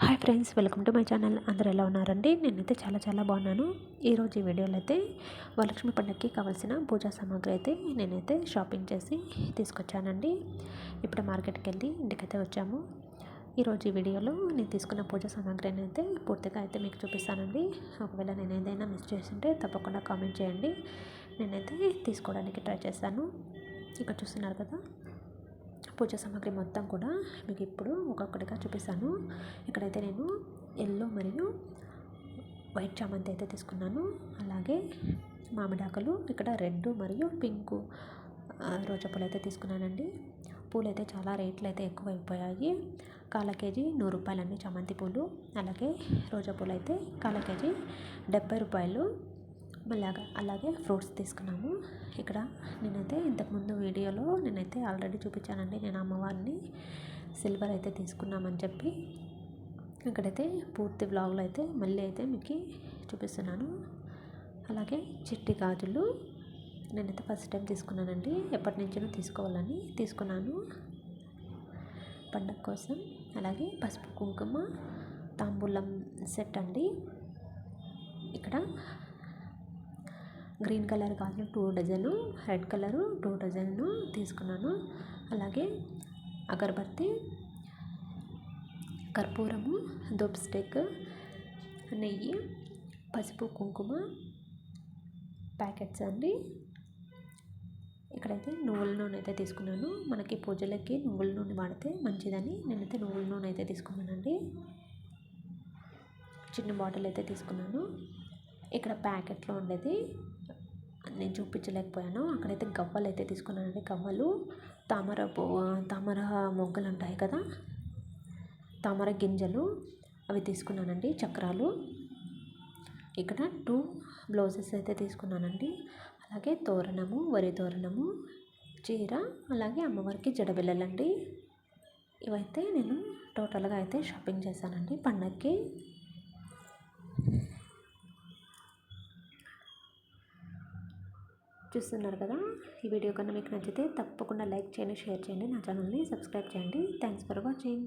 Hi friends welcome to my channel. అందరూ ఎలా ఉన్నారండి? నేనైతే చాలా చాలా బాగున్నాను. ఈరోజు ఈ వీడియోలో అయితే వరలక్ష్మి పండుగకి కావాల్సిన పూజా సామాగ్రి అయితే నేనైతే షాపింగ్ చేసి తీసుకొచ్చానండి. ఇప్పుడు మార్కెట్కి వెళ్ళి ఇంటికైతే వచ్చాము. ఈరోజు ఈ వీడియోలో నేను తీసుకున్న పూజా సామాగ్రిని అయితే పూర్తిగా అయితే మీకు చూపిస్తానండి. ఒకవేళ నేను ఏదైనా మిస్ చేస్తుంటే తప్పకుండా కామెంట్ చేయండి. నేనైతే తీసుకోవడానికి ట్రై చేస్తాను. ఇక్కడ చూస్తున్నారు కదా పూజ సామాగ్రి మొత్తం కూడా మీకు ఇప్పుడు ఒక్కొక్కటిగా చూపిస్తాను. ఇక్కడైతే నేను ఎల్లో మరియు వైట్ చామంతి అయితే తీసుకున్నాను. అలాగే మామిడాకులు ఇక్కడ రెడ్ మరియు పింక్ రోజా పూలు అయితే తీసుకున్నానండి. పూలు అయితే చాలా రేట్లు అయితే ఎక్కువ అయిపోయాయి కాల కేజీ నూరు రూపాయలండి చామంతి పూలు. అలాగే రోజా పూలు అయితే కాల కేజీ డెబ్బై రూపాయలు. అలాగా అలాగే ఫ్రూట్స్ తీసుకున్నాము. ఇక్కడ నేనైతే ఇంతకుముందు వీడియోలో నేనైతే ఆల్రెడీ చూపించానండి. నేను అమ్మవారిని సిల్వర్ అయితే తీసుకున్నామని చెప్పి. ఇక్కడైతే పూర్తి బ్లాగ్లో అయితే మళ్ళీ అయితే మీకు చూపిస్తున్నాను. అలాగే చిట్టి గాజులు నేనైతే ఫస్ట్ టైం తీసుకున్నానండి. ఎప్పటి నుంచో తీసుకోవాలని తీసుకున్నాను. పండగ కోసం. అలాగే పసుపు కుంకుమ తాంబూలం సెట్ అండి. ఇక్కడ గ్రీన్ కలర్ గాజులు two dozen red colour two dozen తీసుకున్నాను. అలాగే అగరబత్తి కర్పూరము దోప్ స్టిక్ నెయ్యి పసుపు కుంకుమ ప్యాకెట్స్ అండి ఇక్కడైతే నువ్వుల నూనె అయితే తీసుకున్నాను. మనకి పూజలకి నువ్వుల నూనె వాడితే మంచిదని నేనైతే నువ్వుల నూనె అయితే తీసుకున్నానండి. చిన్న బాటిల్ అయితే తీసుకున్నాను. ఇక్కడ ప్యాకెట్లో ఉండేది నేను చూపించలేకపోయాను. అక్కడైతే గవ్వలు అయితే తీసుకున్నానండి. గవ్వలు తామర పువ్వు తామర మొగ్గలు ఉంటాయి కదా? తామర గింజలు అవి తీసుకున్నానండి చక్రాలు. ఇక్కడ టూ బ్లౌజెస్ అయితే తీసుకున్నానండి. అలాగే తోరణము వరి తోరణము చీర అలాగే అమ్మవారికి జడబిళ్ళలండి. ఇవైతే నేను టోటల్గా అయితే షాపింగ్ చేశానండి. పండగకి చూస్తున్నారు కదా ఈ వీడియో కన్నా మీకు నచ్చితే తప్పకుండా లైక్ చేయండి షేర్ చేయండి నా ఛానల్ని సబ్స్క్రైబ్ చేయండి. Thanks for watching.